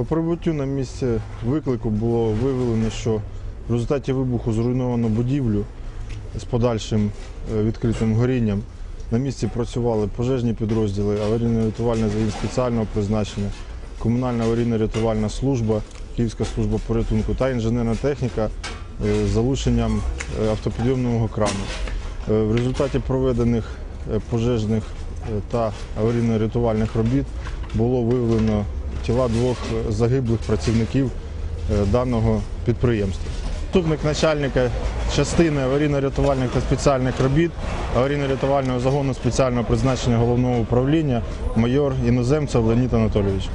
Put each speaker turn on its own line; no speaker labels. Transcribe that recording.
По прибуттю на місце виклику було виявлено, що в результаті вибуху зруйновано будівлю з подальшим е, відкритим горінням. На місці працювали пожежні підрозділи, аварійно-рятувальний загін спеціального призначення, комунальна аварійно-рятувальна служба, Київська служба порятунку та інженерна техніка е, з залученням е, автопідйомного крану. В результаті проведених пожежних та аварійно-рятувальних робіт було виявлено тіла двох е, загиблих працівників е, даного підприємства. Заступник начальника частини аварійно-рятувальних та спеціальних робіт аварійно-рятувального загону спеціального призначення головного управління майор іноземцев Леонід Анатолійович.